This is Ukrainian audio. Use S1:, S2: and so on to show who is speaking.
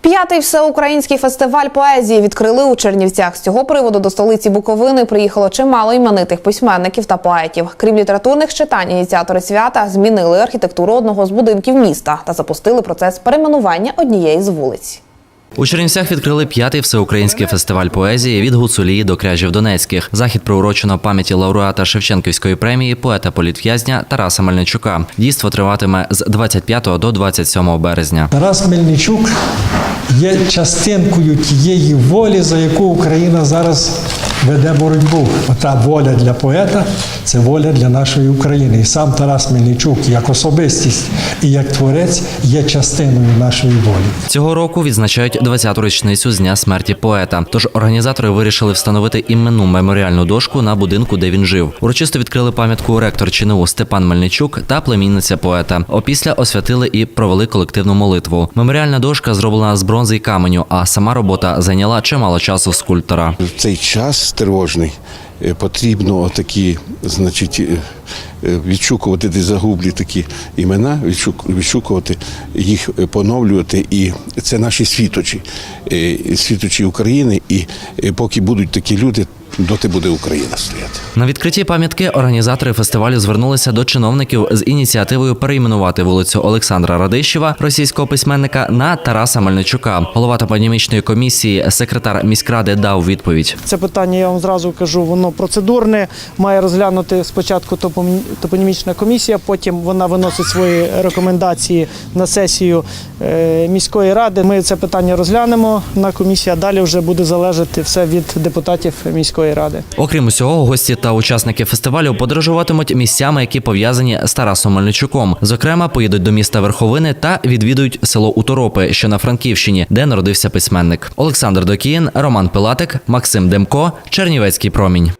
S1: П'ятий всеукраїнський фестиваль поезії відкрили у Чернівцях. З цього приводу до столиці Буковини приїхало чимало іменитих письменників та поетів. Крім літературних читань, ініціатори свята змінили архітектуру одного з будинків міста та запустили процес перейменування однієї з вулиць.
S2: У Чернівцях відкрили п'ятий всеукраїнський фестиваль поезії від Гуцулії до кряжів Донецьких. Захід приурочено пам'яті лауреата Шевченківської премії, поета політв'язня Тараса Мельничука. Дійство триватиме з 25 до 27 березня.
S3: Тарас Мельничук є частинкою тієї волі, за яку Україна зараз веде боротьбу. Ота воля для поета це воля для нашої України. І сам Тарас Мельничук, як особистість і як творець, є частиною нашої волі.
S2: Цього року відзначають 20-ту річницю з дня смерті поета. Тож організатори вирішили встановити іменну меморіальну дошку на будинку, де він жив. Урочисто відкрили пам'ятку ректор ЧНУ Степан Мельничук та племінниця поета. Опісля освятили і провели колективну молитву. Меморіальна дошка зроблена з бронзи і каменю, а сама робота зайняла чимало часу скульптора.
S4: В цей час е, потрібно отакі, значить, е, е, відшукувати де загублі такі імена, відшукувати їх, е, поновлювати. І це наші світочі, світочі України. І поки будуть такі люди, доти буде Україна стояти.
S2: На відкритті пам'ятки організатори фестивалю звернулися до чиновників з ініціативою перейменувати вулицю Олександра Радищева, російського письменника, на Тараса Мельничука. Голова топонімічної комісії, секретар міськради дав відповідь.
S5: Це питання, я вам зразу кажу, воно процедурне. Має розглянути спочатку топом- топонімічна комісія, потім вона виносить свої рекомендації на сесію е, міської ради. Ми це питання розглянемо на комісії, а далі вже буде залежати все від депутатів міської ради.
S2: Окрім усього, гості та учасники фестивалю подорожуватимуть місцями, які пов'язані з Тарасом Мельничуком. Зокрема, поїдуть до міста Верховини та відвідують село Уторопи, що на Франківщині, де народився письменник. Олександр Докіїн, Роман Пилатик, Максим Демко, Чернівецький промінь.